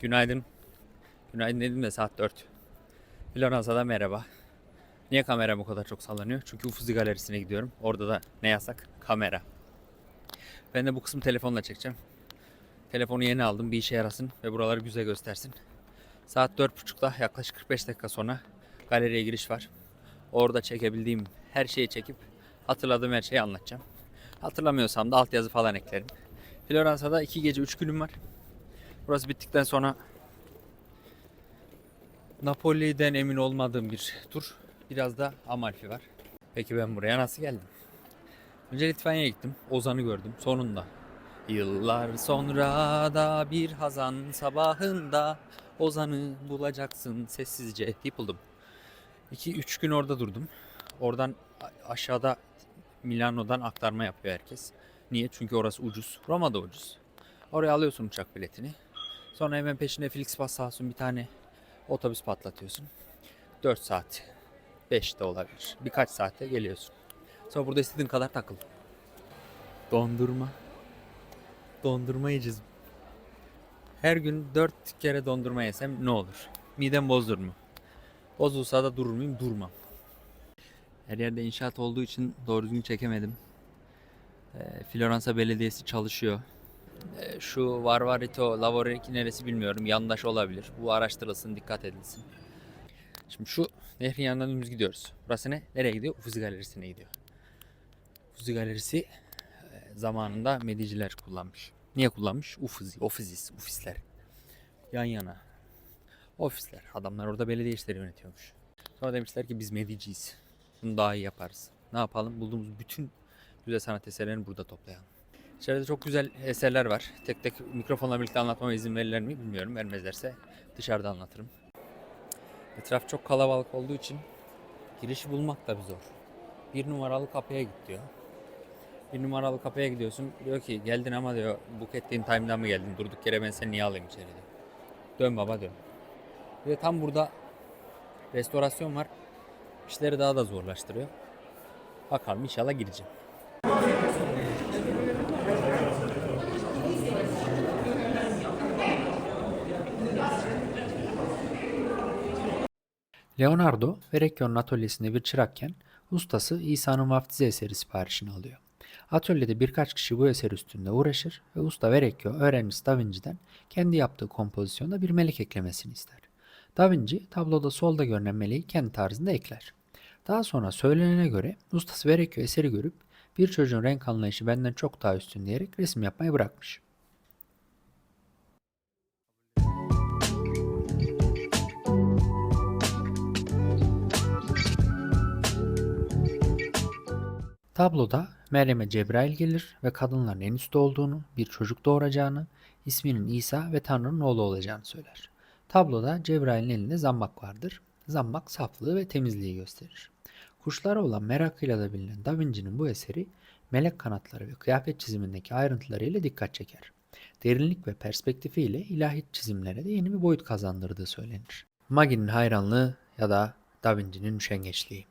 Günaydın. Günaydın dedim de saat 4. Floransa'da merhaba. Niye kamera bu kadar çok sallanıyor? Çünkü Ufuzzi Galerisi'ne gidiyorum. Orada da ne yasak? Kamera. Ben de bu kısmı telefonla çekeceğim. Telefonu yeni aldım. Bir işe yarasın ve buraları güzel göstersin. Saat 4.30'da yaklaşık 45 dakika sonra galeriye giriş var. Orada çekebildiğim her şeyi çekip hatırladığım her şeyi anlatacağım. Hatırlamıyorsam da altyazı falan eklerim. Floransa'da 2 gece 3 günüm var. Burası bittikten sonra Napoli'den emin olmadığım bir tur. Biraz da Amalfi var. Peki ben buraya nasıl geldim? Önce Litvanya'ya gittim. Ozan'ı gördüm. Sonunda. Yıllar sonra da bir hazan sabahında Ozan'ı bulacaksın sessizce buldum. 2-3 gün orada durdum. Oradan aşağıda Milano'dan aktarma yapıyor herkes. Niye? Çünkü orası ucuz. Roma da ucuz. Oraya alıyorsun uçak biletini. Sonra hemen peşine Flixbus sağ olsun bir tane otobüs patlatıyorsun. 4 saat. 5 de olabilir. Birkaç saatte geliyorsun. Sonra burada istediğin kadar takıl. Dondurma. Dondurma yiyeceğiz. Her gün 4 kere dondurma yesem ne olur? Midem bozulur mu? Bozulsa da durur muyum? Durmam. Her yerde inşaat olduğu için doğru düzgün çekemedim. Ee, Floransa Belediyesi çalışıyor. Ee, şu Varvarito Lavoriki neresi bilmiyorum. Yandaş olabilir. Bu araştırılsın, dikkat edilsin. Şimdi şu nehrin yanından dümdüz gidiyoruz. Burası ne? Nereye gidiyor? Ufuzzi Galerisi'ne gidiyor. Ufuzzi Galerisi e, zamanında Mediciler kullanmış. Niye kullanmış? Ufuzzi, ofizis, ofisler. Yan yana. Ofisler. Adamlar orada belediye işleri yönetiyormuş. Sonra demişler ki biz Mediciyiz. Bunu daha iyi yaparız. Ne yapalım? Bulduğumuz bütün güzel sanat eserlerini burada toplayalım. İçeride çok güzel eserler var. Tek tek mikrofonla birlikte anlatmama izin verirler mi bilmiyorum. Vermezlerse dışarıda anlatırım. Etraf çok kalabalık olduğu için girişi bulmak da bir zor. Bir numaralı kapıya git diyor. Bir numaralı kapıya gidiyorsun. Diyor ki geldin ama diyor Bukettin in Time'dan mı geldin? Durduk yere ben seni niye alayım içeri diyor. Dön baba dön. Ve tam burada restorasyon var. İşleri daha da zorlaştırıyor. Bakalım inşallah gireceğim. Leonardo, Verrocchio'nun atölyesinde bir çırakken ustası İsa'nın vaftizi eseri siparişini alıyor. Atölyede birkaç kişi bu eser üstünde uğraşır ve usta Verrocchio öğrencisi Da Vinci'den kendi yaptığı kompozisyonda bir melek eklemesini ister. Da Vinci tabloda solda görünen meleği kendi tarzında ekler. Daha sonra söylenene göre ustası Verrocchio eseri görüp bir çocuğun renk anlayışı benden çok daha üstün diyerek resim yapmayı bırakmış. Tabloda Meryem'e Cebrail gelir ve kadınların en üstte olduğunu, bir çocuk doğuracağını, isminin İsa ve Tanrı'nın oğlu olacağını söyler. Tabloda Cebrail'in elinde zambak vardır. Zambak saflığı ve temizliği gösterir. Kuşlara olan merakıyla da bilinen Da Vinci'nin bu eseri melek kanatları ve kıyafet çizimindeki ayrıntılarıyla dikkat çeker. Derinlik ve perspektifiyle ilahi çizimlere de yeni bir boyut kazandırdığı söylenir. Magi'nin hayranlığı ya da Da Vinci'nin üşengeçliği.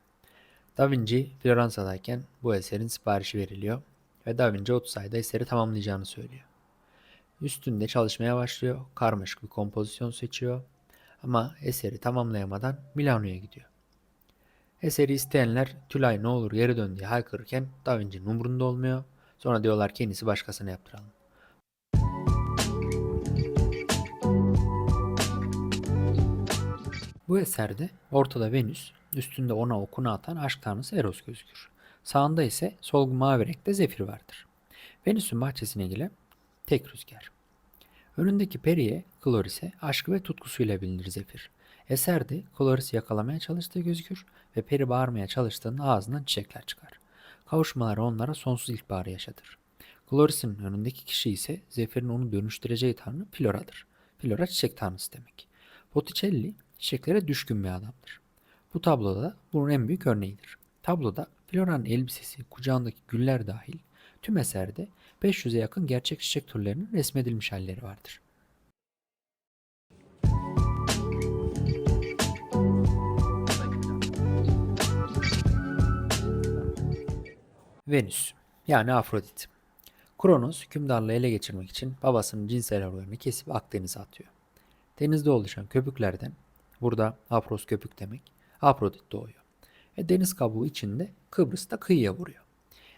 Da Vinci Floransa'dayken bu eserin siparişi veriliyor ve Da Vinci 30 ayda eseri tamamlayacağını söylüyor. Üstünde çalışmaya başlıyor, karmaşık bir kompozisyon seçiyor ama eseri tamamlayamadan Milano'ya gidiyor. Eseri isteyenler Tülay ne olur geri dön diye haykırırken Da Vinci'nin umurunda olmuyor. Sonra diyorlar ki en iyisi başkasına yaptıralım. Bu eserde ortada Venüs, üstünde ona okunu atan aşk tanrısı Eros gözükür. Sağında ise solgun mavi renkte Zefir vardır. Venüs'ün bahçesine gelen tek rüzgar. Önündeki Peri'ye, Kloris'e aşkı ve tutkusuyla bilinir Zefir. Eserde Kloris'i yakalamaya çalıştığı gözükür ve Peri bağırmaya çalıştığında ağzından çiçekler çıkar. Kavuşmaları onlara sonsuz ilkbaharı yaşatır. Kloris'in önündeki kişi ise Zefir'in onu dönüştüreceği tanrı Flora'dır. Flora çiçek tanrısı demek. Botticelli çiçeklere düşkün bir adamdır. Bu tabloda bunun en büyük örneğidir. Tabloda Flora'nın elbisesi, kucağındaki güller dahil tüm eserde 500'e yakın gerçek çiçek türlerinin resmedilmiş halleri vardır. Venüs yani Afrodit. Kronos hükümdarlığı ele geçirmek için babasının cinsel organını kesip Akdeniz'e atıyor. denizde oluşan köpüklerden burada Afros köpük demek. Afrodit doğuyor. Ve deniz kabuğu içinde Kıbrıs'ta kıyıya vuruyor.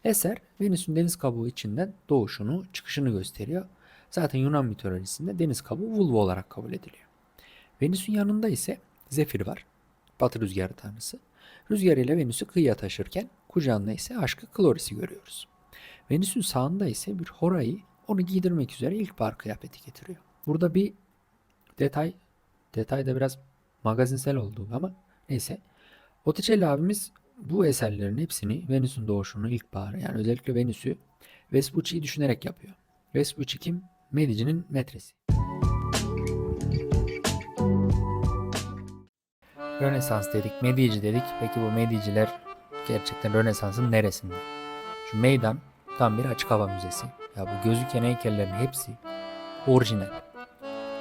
Eser Venüs'ün deniz kabuğu içinden doğuşunu, çıkışını gösteriyor. Zaten Yunan mitolojisinde deniz kabuğu vulva olarak kabul ediliyor. Venüs'ün yanında ise Zefir var. Batı rüzgarı tanrısı. Rüzgar ile Venüs'ü kıyıya taşırken kucağında ise aşkı Kloris'i görüyoruz. Venüs'ün sağında ise bir Hora'yı onu giydirmek üzere ilkbahar kıyafeti getiriyor. Burada bir detay, detay da biraz magazinsel oldu ama neyse. Botticelli abimiz bu eserlerin hepsini Venüs'ün doğuşunu, ilkbaharı yani özellikle Venüs'ü Vespucci'yi düşünerek yapıyor. Vespucci kim? Medici'nin metresi. Rönesans dedik, Medici dedik. Peki bu Mediciler gerçekten Rönesans'ın neresinde? Şu meydan tam bir açık hava müzesi. Ya bu gözüken heykellerin hepsi orijinal.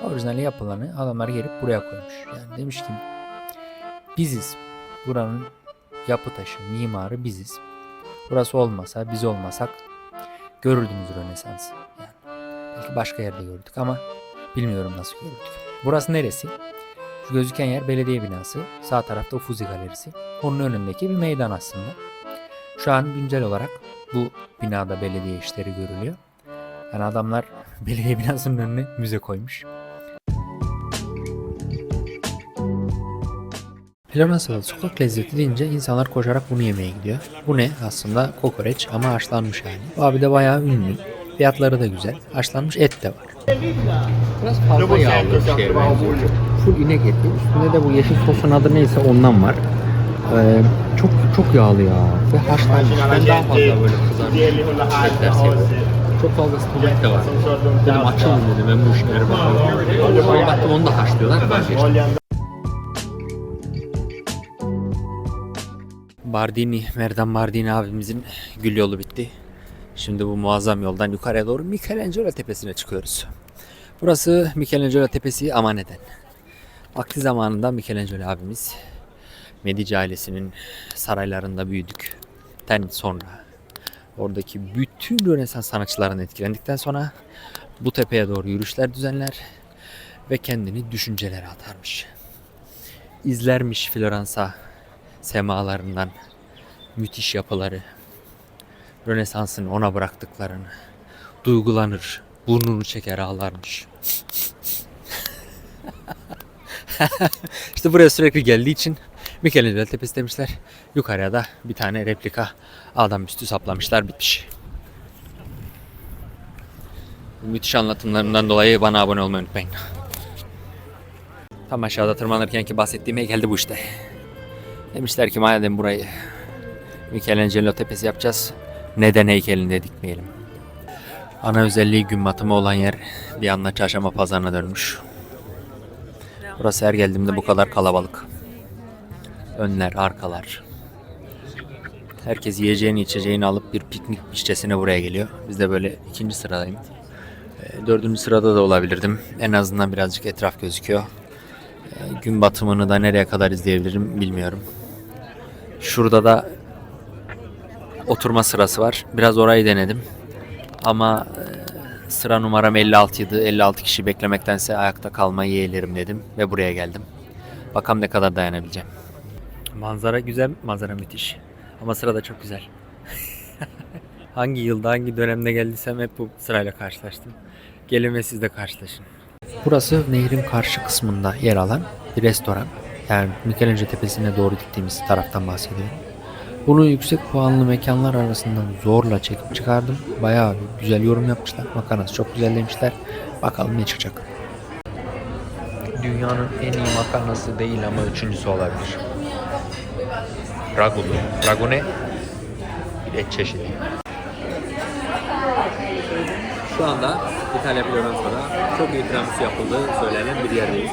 Orijinali yapılanı adamlar gelip buraya koymuş. Yani demiş ki biziz. Buranın yapı taşı, mimarı biziz. Burası olmasa, biz olmasak görürdünüz Rönesans'ı. Yani belki başka yerde gördük ama bilmiyorum nasıl gördük. Burası neresi? Şu gözüken yer belediye binası. Sağ tarafta Ufuzi Galerisi. Onun önündeki bir meydan aslında. Şu an güncel olarak bu binada belediye işleri görülüyor. Yani adamlar belediye binasının önüne müze koymuş. Floransa'da sokak lezzeti deyince insanlar koşarak bunu yemeye gidiyor. Bu ne? Aslında kokoreç ama haşlanmış hali. Bu abi de bayağı ünlü. Fiyatları da güzel. Haşlanmış et de var. Biraz fazla yağlı bir şeye benziyor. Full inek eti. Üstünde de bu yeşil sosun adı neyse ondan var. Ee, çok çok yağlı ya. Ve haşlanmış. Ben daha fazla böyle kızarmış etler seviyorum. Çok fazla stomak da var. Dedim açalım dedim ben bu işlere bakalım. Sonra baktım onu da haşlıyorlar. Vazgeçtim. Bardini, Merdan Bardini abimizin gül yolu bitti. Şimdi bu muazzam yoldan yukarıya doğru Michelangelo tepesine çıkıyoruz. Burası Michelangelo tepesi ama neden? Vakti zamanında Michelangelo abimiz Medici ailesinin saraylarında büyüdük. Den sonra oradaki bütün Rönesans sanatçılarından etkilendikten sonra bu tepeye doğru yürüyüşler düzenler ve kendini düşüncelere atarmış. İzlermiş Floransa semalarından müthiş yapıları, Rönesans'ın ona bıraktıklarını, duygulanır, burnunu çeker ağlarmış. işte buraya sürekli geldiği için Michelangelo Tepesi demişler. Yukarıya da bir tane replika adam üstü saplamışlar bitmiş. Bu müthiş anlatımlarından dolayı bana abone olmayı unutmayın. Tam aşağıda tırmanırken ki bahsettiğim heykelde bu işte. Demişler ki madem burayı Michelangelo tepesi yapacağız. Neden heykelini dikmeyelim? Ana özelliği gün batımı olan yer bir anda çarşamba pazarına dönmüş. Burası her geldiğimde bu kadar kalabalık. Önler, arkalar. Herkes yiyeceğini içeceğini alıp bir piknik işçesine buraya geliyor. Biz de böyle ikinci sıradayım. Ee, Dördüncü sırada da olabilirdim. En azından birazcık etraf gözüküyor. Ee, Gün batımını da nereye kadar izleyebilirim bilmiyorum. Şurada da oturma sırası var. Biraz orayı denedim. Ama e, sıra numaram 56 idi. 56 kişi beklemektense ayakta kalmayı yeğlerim dedim ve buraya geldim. Bakalım ne kadar dayanabileceğim. Manzara güzel, manzara müthiş. Ama sıra da çok güzel. hangi yılda, hangi dönemde geldiysem hep bu sırayla karşılaştım. Gelin ve siz de karşılaşın. Burası nehrin karşı kısmında yer alan bir restoran. Yani Michelangelo Tepesi'ne doğru gittiğimiz taraftan bahsediyorum. Bunu yüksek puanlı mekanlar arasından zorla çekip çıkardım. Bayağı bir güzel yorum yapmışlar. Makarnası çok güzel demişler. Bakalım ne çıkacak. Dünyanın en iyi makarnası değil ama üçüncüsü olabilir. Ragulu. Ragune bir et çeşidi. Şu anda İtalya Floransa'da çok iyi tiramisu yapıldığı söylenen bir yerdeyiz.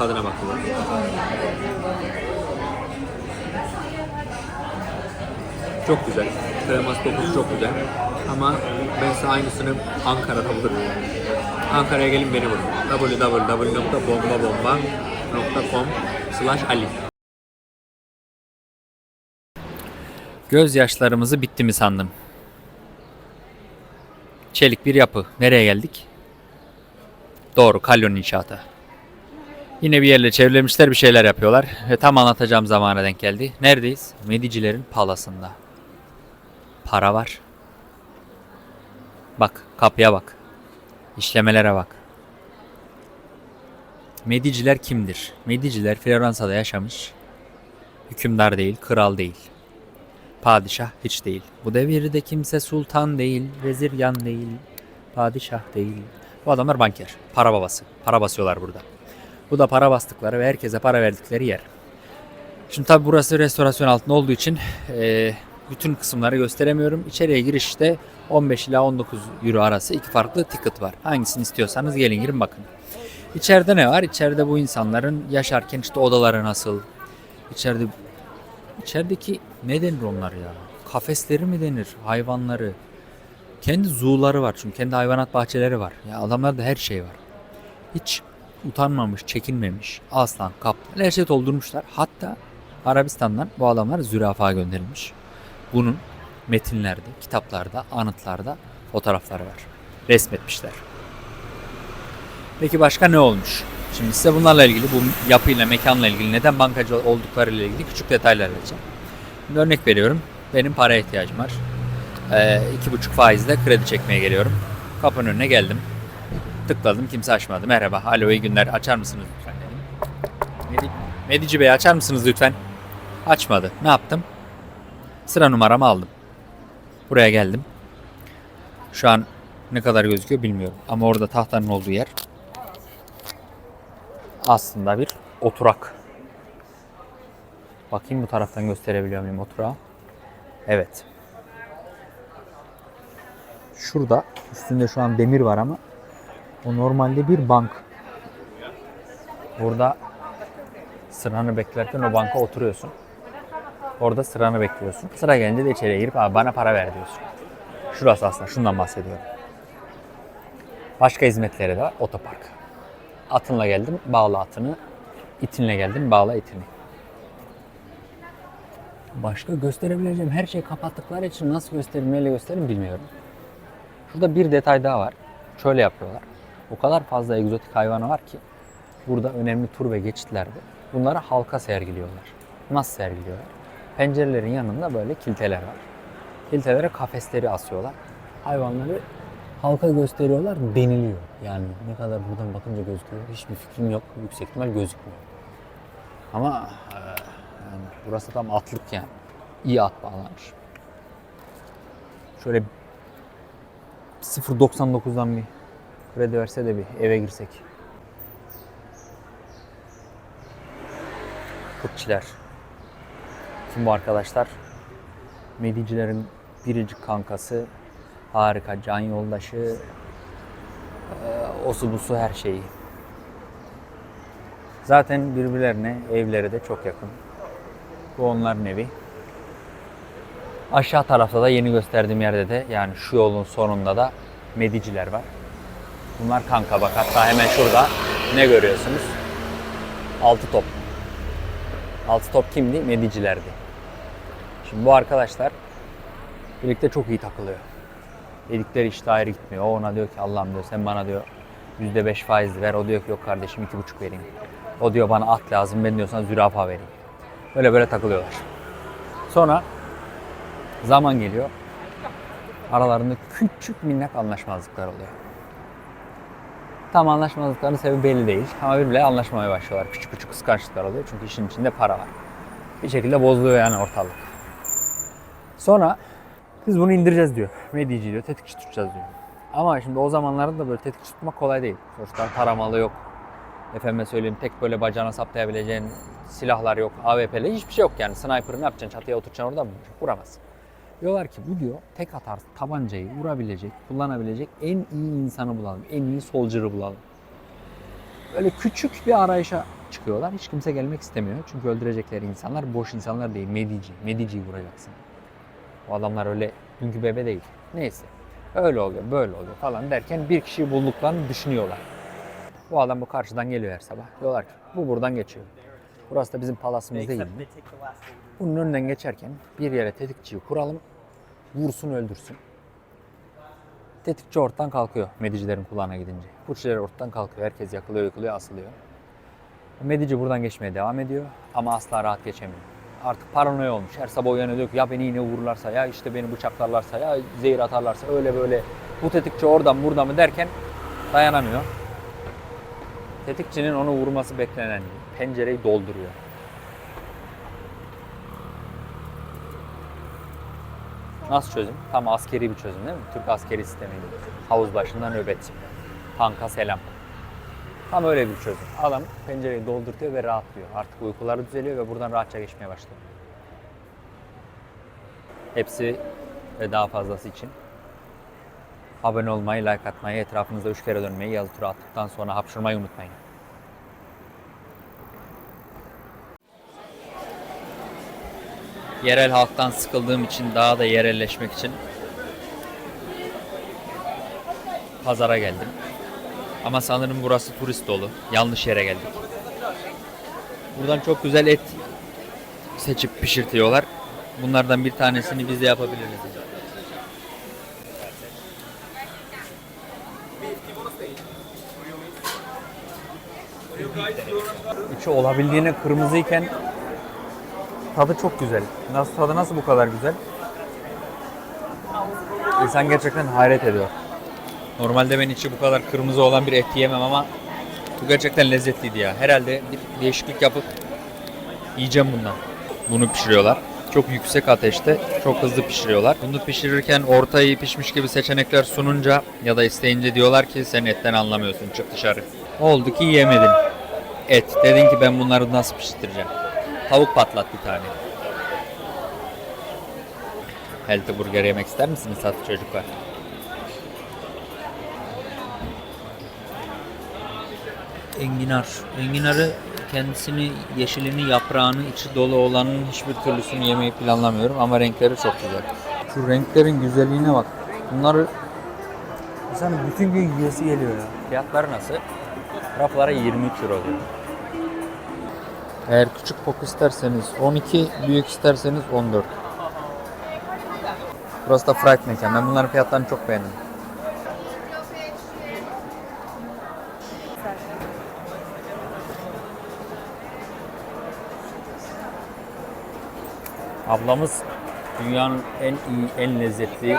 Tadına bakalım. Çok güzel. Kreması dokusu çok güzel. Ama ben size aynısını Ankara'da bulurum. Ankara'ya gelin beni bulun. www.bombabomba.com slash Ali Gözyaşlarımızı bitti mi sandım. Çelik bir yapı. Nereye geldik? Doğru, Kalyon inşaatı. Yine bir yerle çevrilemişler bir şeyler yapıyorlar. Ve tam anlatacağım zamana denk geldi. Neredeyiz? Medicilerin palasında. Para var. Bak kapıya bak. İşlemelere bak. Mediciler kimdir? Mediciler Floransa'da yaşamış. Hükümdar değil, kral değil. Padişah hiç değil. Bu devirde kimse sultan değil, vezir yan değil, padişah değil. Bu adamlar banker, para babası. Para basıyorlar burada. Bu da para bastıkları ve herkese para verdikleri yer. Şimdi tabi burası restorasyon altında olduğu için eee, bütün kısımları gösteremiyorum. İçeriye girişte 15 ila 19 euro arası iki farklı ticket var. Hangisini istiyorsanız gelin girin bakın. İçeride ne var? İçeride bu insanların yaşarken işte odaları nasıl? İçeride içerideki ne denir onlar ya? Kafesleri mi denir? Hayvanları. Kendi zooları var çünkü kendi hayvanat bahçeleri var. Ya adamlarda her şey var. Hiç utanmamış, çekinmemiş. Aslan, kaplan her şey doldurmuşlar. Hatta Arabistan'dan bu adamlar zürafa gönderilmiş. Bunun metinlerde, kitaplarda, anıtlarda fotoğrafları var. Resmetmişler. Peki başka ne olmuş? Şimdi size bunlarla ilgili, bu yapıyla, mekanla ilgili, neden bankacı olduklarıyla ilgili küçük detaylar vereceğim. Şimdi örnek veriyorum. Benim paraya ihtiyacım var. Ee, iki buçuk faizle kredi çekmeye geliyorum. Kapının önüne geldim. Tıkladım, kimse açmadı. Merhaba, alo iyi günler, açar mısınız lütfen dedim. Medi- Medici Bey açar mısınız lütfen? Açmadı. Ne yaptım? Sıra numaramı aldım. Buraya geldim. Şu an ne kadar gözüküyor bilmiyorum. Ama orada tahtanın olduğu yer aslında bir oturak. Bakayım bu taraftan gösterebiliyor muyum oturağı? Evet. Şurada üstünde şu an demir var ama o normalde bir bank. Burada sıranı beklerken o banka oturuyorsun. Orada sıranı bekliyorsun. Sıra gelince de içeriye girip bana para ver diyorsun. Şurası aslında şundan bahsediyorum. Başka hizmetleri de var. Otopark. Atınla geldin, bağla atını. İtinle geldin, bağla itini. Başka gösterebileceğim her şeyi kapattıkları için nasıl göstereyim, neyle göstereyim bilmiyorum. Şurada bir detay daha var. Şöyle yapıyorlar. O kadar fazla egzotik hayvanı var ki burada önemli tur ve geçitlerde bunları halka sergiliyorlar. Nasıl sergiliyorlar? Pencerelerin yanında böyle kiliteler var. Kilitelere kafesleri asıyorlar. Hayvanları halka gösteriyorlar deniliyor. Yani ne kadar buradan bakınca gözüküyor hiçbir fikrim yok. Yüksek ihtimal gözükmüyor. Ama e, yani burası tam atlık yani. İyi at bağlanmış. Şöyle 0.99'dan bir kredi de bir eve girsek. Kurtçiler. Kim bu arkadaşlar? Medicilerin biricik kankası. Harika can yoldaşı. Ee, osu busu her şeyi. Zaten birbirlerine evleri de çok yakın. Bu onların evi. Aşağı tarafta da yeni gösterdiğim yerde de yani şu yolun sonunda da mediciler var. Bunlar kanka bak hatta hemen şurada ne görüyorsunuz? Altı top. Altı top kimdi? Medicilerdi. Şimdi bu arkadaşlar birlikte çok iyi takılıyor. Dedikleri işte ayrı gitmiyor. O ona diyor ki Allah'ım diyor sen bana diyor %5 faiz ver. O diyor ki yok kardeşim iki buçuk vereyim. O diyor bana at lazım ben diyorsan zürafa vereyim. Böyle böyle takılıyorlar. Sonra zaman geliyor. Aralarında küçük minnak anlaşmazlıklar oluyor. Tam anlaşmazlıkların sebebi belli değil. Ama birbirleriyle anlaşmamaya başlıyorlar. Küçük küçük kıskançlıklar oluyor. Çünkü işin içinde para var. Bir şekilde bozuluyor yani ortalık. Sonra biz bunu indireceğiz diyor. Medici diyor. Tetikçi tutacağız diyor. Ama şimdi o zamanlarda da böyle tetikçi tutmak kolay değil. Sonuçta taramalı yok. Efendime söyleyeyim tek böyle bacağına saplayabileceğin silahlar yok. AWP'li hiçbir şey yok yani. Sniper'ı ne yapacaksın? Çatıya oturacaksın orada mı? Vuramazsın. Diyorlar ki bu diyor tek atar tabancayı vurabilecek, kullanabilecek en iyi insanı bulalım. En iyi soldier'ı bulalım. Böyle küçük bir arayışa çıkıyorlar. Hiç kimse gelmek istemiyor. Çünkü öldürecekleri insanlar boş insanlar değil. Medici. Medici'yi vuracaksın. O adamlar öyle dünkü bebe değil. Neyse. Öyle oluyor, böyle oluyor falan derken bir kişiyi bulduklarını düşünüyorlar. Bu adam bu karşıdan geliyor her sabah. Diyorlar ki bu buradan geçiyor. Burası da bizim palasımız değil mi? Bunun önünden geçerken bir yere tetikçiyi kuralım. Vursun öldürsün. Tetikçi ortadan kalkıyor medicilerin kulağına gidince. Kurtçiler ortadan kalkıyor. Herkes yakılıyor, yıkılıyor, asılıyor. Medici buradan geçmeye devam ediyor ama asla rahat geçemiyor. Artık paranoya olmuş. Her sabah uyanıyor diyor ki ya beni yine vururlarsa ya işte beni bıçaklarlarsa ya zehir atarlarsa öyle böyle bu tetikçi oradan burada mı derken dayanamıyor. Tetikçinin onu vurması beklenen pencereyi dolduruyor. Nasıl çözüm? Tam askeri bir çözüm değil mi? Türk askeri sistemi. Havuz başında nöbet. Tanka selam. Tam öyle bir çözüm. Adam pencereyi doldurtuyor ve rahatlıyor. Artık uykuları düzeliyor ve buradan rahatça geçmeye başlıyor. Hepsi ve daha fazlası için abone olmayı, like atmayı, etrafınızda üç kere dönmeyi, yazı tura attıktan sonra hapşırmayı unutmayın. Yerel halktan sıkıldığım için daha da yerelleşmek için pazara geldim. Ama sanırım burası turist dolu. Yanlış yere geldik. Buradan çok güzel et seçip pişirtiyorlar. Bunlardan bir tanesini biz de yapabiliriz. İçi olabildiğine kırmızıyken tadı çok güzel. Nasıl tadı nasıl bu kadar güzel? İnsan gerçekten hayret ediyor. Normalde ben içi bu kadar kırmızı olan bir et yemem ama bu gerçekten lezzetliydi ya. Herhalde bir değişiklik yapıp yiyeceğim bundan. Bunu pişiriyorlar. Çok yüksek ateşte çok hızlı pişiriyorlar. Bunu pişirirken orta iyi pişmiş gibi seçenekler sununca ya da isteyince diyorlar ki sen etten anlamıyorsun çık dışarı. Oldu ki yemedin. Et. Dedin ki ben bunları nasıl pişireceğim. Tavuk patlat bir tane. Healthy burger yemek ister misiniz tatlı çocuklar? Enginar. Enginarı kendisini, yeşilini, yaprağını, içi dolu olanın hiçbir türlüsünü yemeyi planlamıyorum ama renkleri çok güzel. Şu renklerin güzelliğine bak. Bunları insan bütün gün yiyesi geliyor ya. Fiyatları nasıl? Raflara 23 euro diyor. Eğer küçük pok isterseniz 12, büyük isterseniz 14. Burası da fried mekan. Ben bunların fiyatlarını çok beğendim. Ablamız dünyanın en iyi, en lezzetli,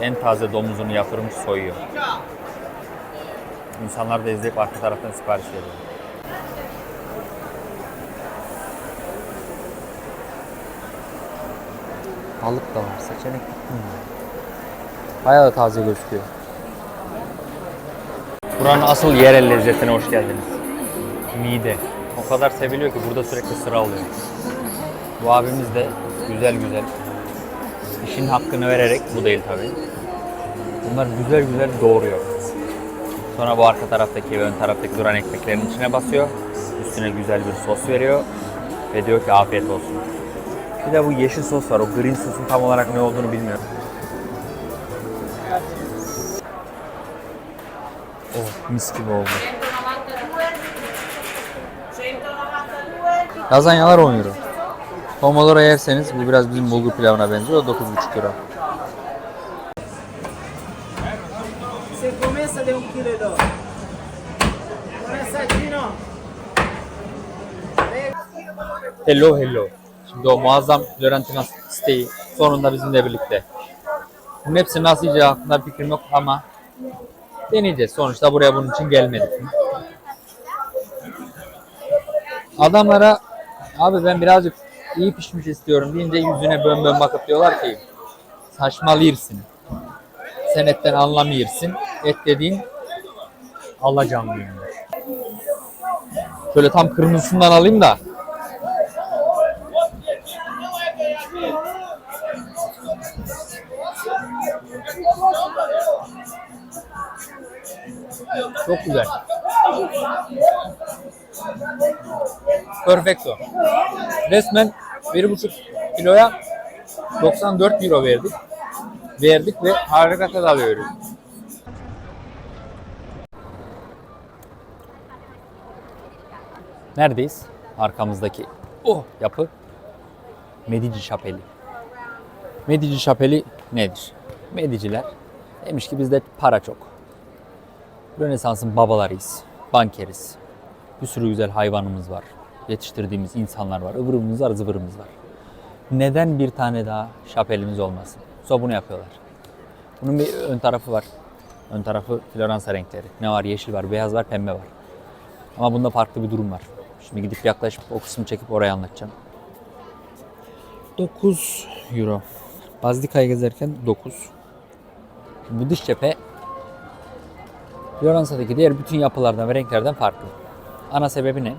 en taze domuzunu yatırmış soyuyor. İnsanlar da izleyip arka taraftan sipariş veriyor. Balık da var. Seçenek bitmiyor. Bayağı da taze gözüküyor. Buranın asıl yerel lezzetine hoş geldiniz. Mide. O kadar seviliyor ki burada sürekli sıra alıyor. Bu abimiz de güzel güzel işin hakkını vererek bu değil tabii. Bunlar güzel güzel doğruyor. Sonra bu arka taraftaki ve ön taraftaki duran ekmeklerin içine basıyor. Üstüne güzel bir sos veriyor. Ve diyor ki afiyet olsun. Bir de bu yeşil sos var. O green sosun tam olarak ne olduğunu bilmiyorum. Oh mis gibi oldu. Lazanyalar 10 euro. Pomodoro yerseniz bu biraz bizim bulgur pilavına benziyor. O 9,5 euro. Um e. Hello hello. Şimdi o muazzam Fiorentina steak'i sonunda bizimle birlikte. Bunun hepsi nasıl yiyeceği hakkında fikrim yok ama deneyeceğiz. Sonuçta buraya bunun için gelmedik. Adamlara abi ben birazcık iyi pişmiş istiyorum deyince yüzüne bön bön bakıp diyorlar ki saçmalıyorsun. Sen etten anlamıyorsun. Et dediğin alacanlıyım. Şöyle tam kırmızısından alayım da Çok güzel. Perfecto. Resmen 1,5 kiloya 94 euro verdik. Verdik ve harika tad alıyoruz. Neredeyiz? Arkamızdaki oh yapı Medici Şapeli. Medici Şapeli nedir? Mediciler demiş ki bizde para çok. Rönesans'ın babalarıyız. Bankeriz. Bir sürü güzel hayvanımız var. Yetiştirdiğimiz insanlar var. Ivırımız var, zıvırımız var. Neden bir tane daha şapelimiz olmasın? So bunu yapıyorlar. Bunun bir ön tarafı var. Ön tarafı Floransa renkleri. Ne var? Yeşil var, beyaz var, pembe var. Ama bunda farklı bir durum var. Şimdi gidip yaklaşıp o kısmı çekip oraya anlatacağım. 9 euro. Bazilika'yı gezerken 9. Bu dış cephe Floransa'daki diğer bütün yapılardan ve renklerden farklı. Ana sebebi ne?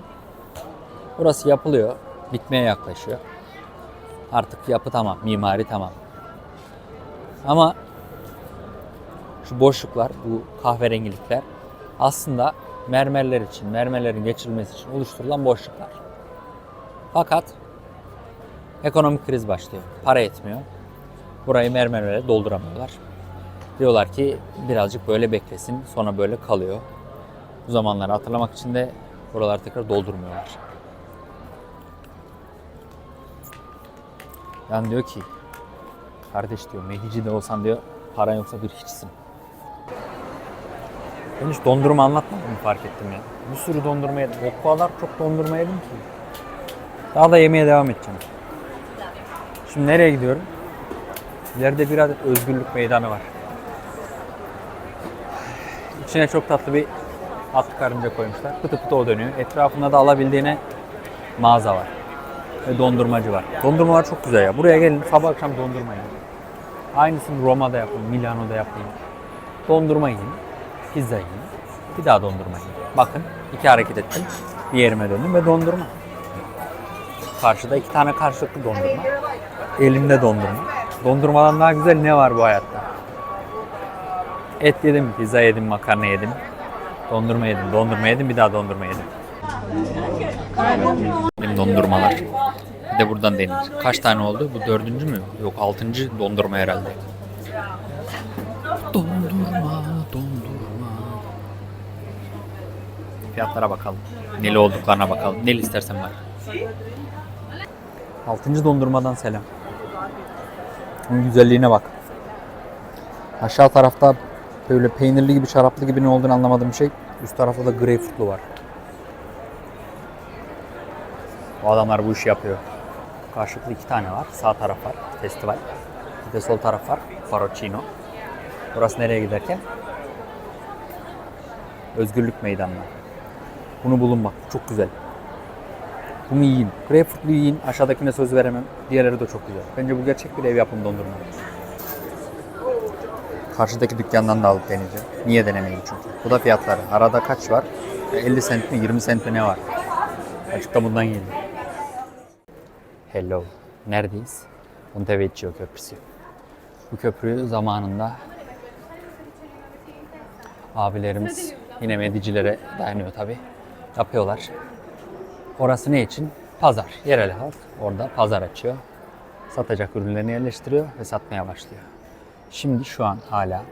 Burası yapılıyor, bitmeye yaklaşıyor. Artık yapı tamam, mimari tamam. Ama şu boşluklar, bu kahverengilikler aslında mermerler için, mermerlerin geçirilmesi için oluşturulan boşluklar. Fakat ekonomik kriz başlıyor. Para yetmiyor. Burayı mermerlere dolduramıyorlar. Diyorlar ki birazcık böyle beklesin, sonra böyle kalıyor. Bu zamanları hatırlamak için de buraları tekrar doldurmuyorlar. Yani diyor ki, kardeş diyor, Mehici de olsan diyor, paran yoksa bir hiçsin. Ben hiç dondurma anlatmadım fark ettim ya. Bir sürü dondurma yedim. O kadar çok dondurma yedim ki. Daha da yemeye devam edeceğim. Şimdi nereye gidiyorum? İleride bir adet özgürlük meydanı var. İçine çok tatlı bir atlı karınca koymuşlar. Pıtı pıtı o dönüyor. Etrafında da alabildiğine mağaza var. Ve dondurmacı var. Dondurmalar çok güzel ya. Buraya gelin sabah akşam dondurma yiyin. Aynısını Roma'da yapın, Milano'da yapın. Dondurma yiyin, pizza yiyin, bir daha dondurma yiyin. Bakın iki hareket ettim. Bir yerime döndüm ve dondurma. Karşıda iki tane karşılıklı dondurma. Elimde dondurma. Dondurmadan daha güzel ne var bu hayatta? Et yedim, pizza yedim, makarna yedim. Dondurma yedim, dondurma yedim, bir daha dondurma yedim. Benim dondurmalar. Bir de buradan denir. Kaç tane oldu? Bu dördüncü mü? Yok altıncı dondurma herhalde. Dondurma, dondurma. Fiyatlara bakalım. Neli olduklarına bakalım. Neli istersen var. Altıncı dondurmadan selam. Bunun güzelliğine bak. Aşağı tarafta böyle peynirli gibi şaraplı gibi ne olduğunu anlamadığım şey. Üst tarafta da greyfurtlu var. O adamlar bu işi yapıyor. Karşılıklı iki tane var. Sağ taraf var. Festival. Bir de sol taraf var. Farocino. Burası nereye giderken? Özgürlük Meydanı'na. Bunu bulun bak. Çok güzel. Bunu yiyin. Greyfurtlu yiyin. Aşağıdakine söz veremem. Diğerleri de çok güzel. Bence bu gerçek bir ev yapımı dondurma. Karşıdaki dükkandan da alıp deneyeceğim. Niye denemeyeyim çünkü. Bu da fiyatları. Arada kaç var? 50 sent mi 20 sent mi ne var? Açıkta bundan yiyin. Hello. Neredeyiz? Montevecchio Köprüsü. Bu köprüyü zamanında abilerimiz yine medicilere dayanıyor tabi. Yapıyorlar. Orası ne için? Pazar. Yerel halk orada pazar açıyor. Satacak ürünlerini yerleştiriyor ve satmaya başlıyor. Şimdi şu an hala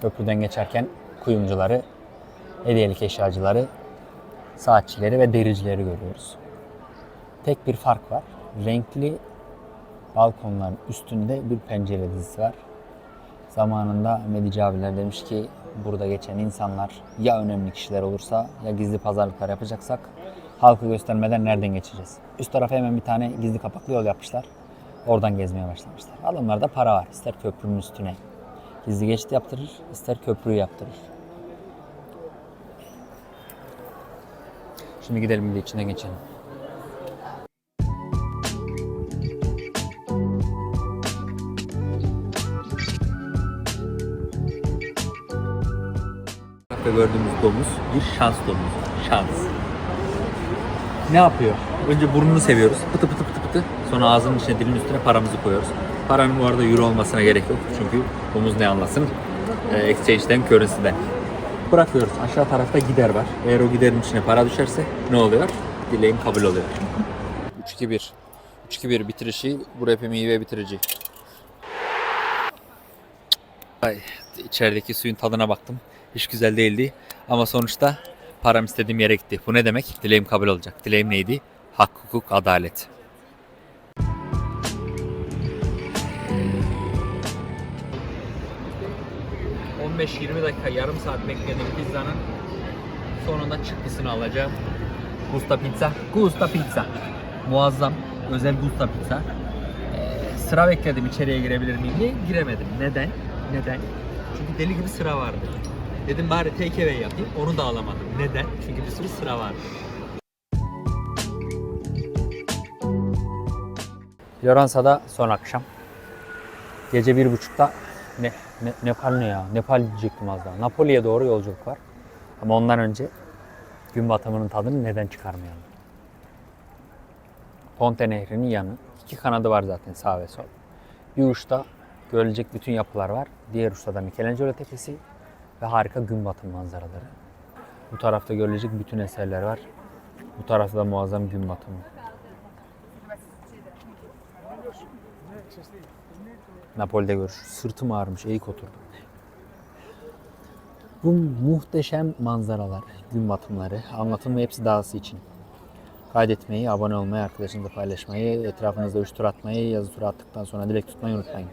köprüden geçerken kuyumcuları, hediyelik eşyacıları, saatçileri ve dericileri görüyoruz. Tek bir fark var. Renkli balkonların üstünde bir pencere dizisi var. Zamanında Medici abiler demiş ki burada geçen insanlar ya önemli kişiler olursa ya gizli pazarlıklar yapacaksak halkı göstermeden nereden geçeceğiz? Üst tarafa hemen bir tane gizli kapaklı yol yapmışlar. Oradan gezmeye başlamışlar. Adamlarda para var. İster köprünün üstüne gizli geçit yaptırır, ister köprüyü yaptırır. Şimdi gidelim bir de içinden geçelim. Ve gördüğümüz domuz bir şans domuzu. Şans. Ne yapıyor? Önce burnunu seviyoruz. Pıtı pıtı pıtı pıtı. Sonra ağzının içine dilin üstüne paramızı koyuyoruz. Paranın bu arada euro olmasına gerek yok. Çünkü domuz ne anlasın? Ee, exchange'den, currency'den. Bırakıyoruz. Aşağı tarafta gider var. Eğer o giderin içine para düşerse ne oluyor? Dileğim kabul oluyor. 3-2-1. 3-2-1 bitirişi. Bu rapim iyi ve bitirici. Ay, içerideki suyun tadına baktım. Hiç güzel değildi. Ama sonuçta param istediğim yere gitti. Bu ne demek? Dileğim kabul olacak. Dileğim neydi? Hak, hukuk, adalet. ...15-20 dakika, yarım saat beklediğim pizzanın Sonunda çıktısını alacağım. Gusta Pizza. Gusta Pizza. Muazzam. Özel Gusta Pizza. Ee, sıra bekledim içeriye girebilir miyim diye. Giremedim. Neden? Neden? Çünkü deli gibi sıra vardı. Dedim bari take away yapayım. Onu da alamadım. Neden? Çünkü bir sürü sıra vardı. Floransa'da son akşam. Gece bir buçukta ne, ne, Nepal ne ya? Nepal diyecektim az daha. Napoli'ye doğru yolculuk var. Ama ondan önce gün batımının tadını neden çıkarmayalım? Ponte Nehri'nin yanı. İki kanadı var zaten sağ ve sol. Bir uçta görülecek bütün yapılar var. Diğer uçta da Michelangelo Tepesi ve harika gün batım manzaraları. Bu tarafta görülecek bütün eserler var. Bu tarafta da muazzam gün batımı. Napoli'de görüş. Sırtım ağrımış, eğik oturdum. Bu muhteşem manzaralar, gün batımları, anlatım hepsi dahası için. Kaydetmeyi, abone olmayı, arkadaşınızla paylaşmayı, etrafınızda 3 tur atmayı, yazı tur attıktan sonra dilek tutmayı unutmayın.